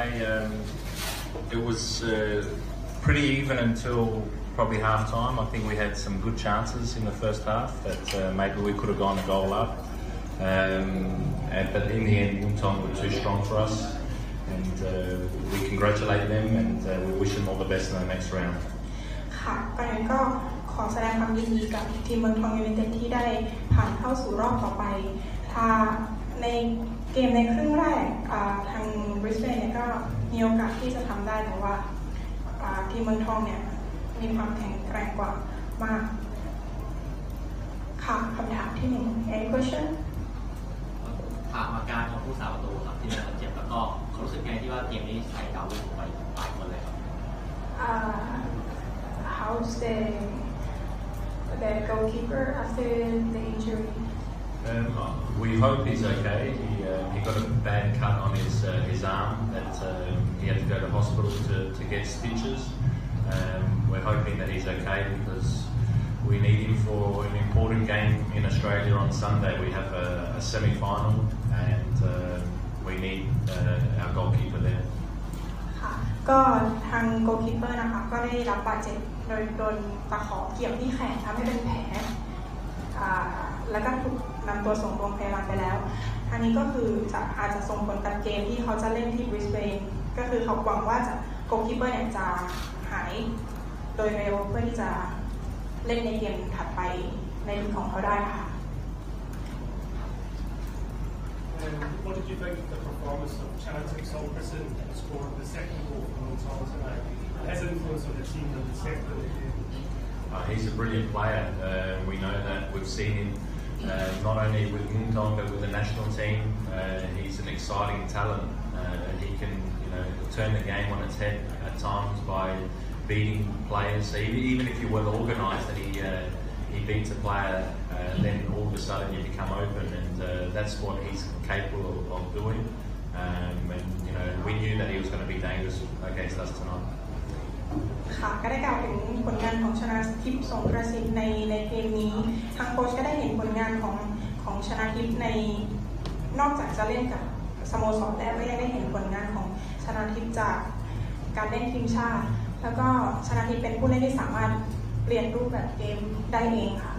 Um, it was uh, pretty even until probably half time. I think we had some good chances in the first half that uh, maybe we could have gone a goal up. Um, and, but in the end, Muntong were too strong for us. And uh, we congratulate them and uh, we wish them all the best in the next round. ค่ะก่อนอื่นก็ขอแสดงความยินดีกับทีมเมืองทองยูไนเต็ดที่ได้ผ่านเข้าสู่รอบต่อไป ถ้าในเกมในครึ่งแรกอ่าทางบริสเบนเนี่ยก็ มีโอกาสที่จะทำได้แต่ว่าอ่าทีมเมืองทองเนี่ยมีความแข็งแกร่งกว่ามากค่ะคำถามที่หนึ่ง any question ถามอาการของผู้สาประตูครับที่ได้รับบาดเจ็บแล้วก็เขารู้สึกไงที่ว่าเกมนี้ใส่ดาวรุ่งไปหลายคนเลยครับ uh, how's the the goalkeeper after the injury Um, we hope he's okay. He, uh, he got a bad cut on his uh, his arm that um, he had to go to hospital to, to get stitches. Um, we're hoping that he's okay because we need him for an important game in Australia on Sunday. We have a, a semi-final and uh, we need uh, our goalkeeper there. ค่ะก็ทางโกลคีเปอร์นะคะก็ได้รับบาดเจ็บโดยโดนตะขอเกี่ยวที่แขนทำให้เป็นแผลอ่า แล้วก็ถูกนำตัวส่งโรงพยาบาลไปแล้วทางนี้ก็คือจะอาจจะส่งผลตัดเกมที่เขาจะเล่นที่บริสเบนก็คือเขาหวังว่าจะโกลคีเปอร์เนี่ยจะหายโดยเร็วเพื่อที่จะเล่นในเกมถัดไปในลีกของเขาได้ค่ะ Uh, he's a brilliant player. Uh, we know that. We've seen him uh, not only with Muntong but with the national team. Uh, he's an exciting talent. Uh, he can, you know, turn the game on its head at times by beating players. Even, even if you were organised and he uh, he beats a player, then all of a sudden you become open, and that's what he's capable of, of doing. Um, and you know, we knew that he was going to be dangerous against us tonight. ค่ะก็ได้กล่าวถึงผลงานของชนะทิพย์สงกระสินในในเกมนี้ ทางโค้ชก็ได้เห็นผลงานของของชนะทิพย์ในนอกจากจะเล่นกับสโมสรแล้วก็ยังได้เห็นผลงานของชนะทิพย์จากการเล่นทีมชาติ แล้วก็ชนะทิพย์เป็นผู้เล่นที่สามารถเปลี่ยนรูปแบบเกมได้เองค่ะ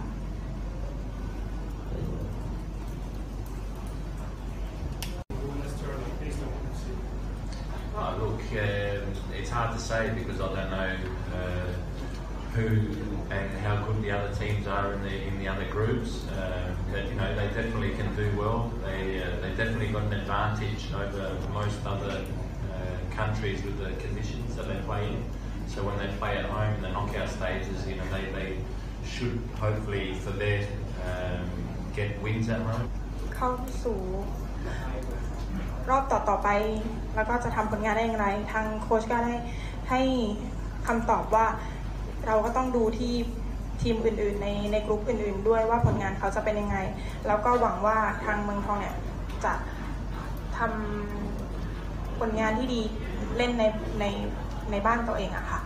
hard to say because I don't know uh, who and how good the other teams are in the in the other groups. Um, but you know, they definitely can do well. They uh, they definitely got an advantage over most other uh, countries with the conditions that they play in. So when they play at home in the knockout stages, you know, they, they should hopefully for their um, get wins at home. เข้าสู่ รอบต่อๆไป แล้วก็จะทำผลงานได้อย่างไร ทางโค้ชก็ได้ให้คำตอบว่าเราก็ต้องดูที่ทีมอื่น ๆ ในในกลุ่มอื่น ๆ ด้วยว่าผลงานเขาจะเป็นยังไง แล้วก็หวังว่าทางเมืองทองเนี่ยจะทำผลงานที่ดีเล่นในในในบ้านตัวเองอะค่ะ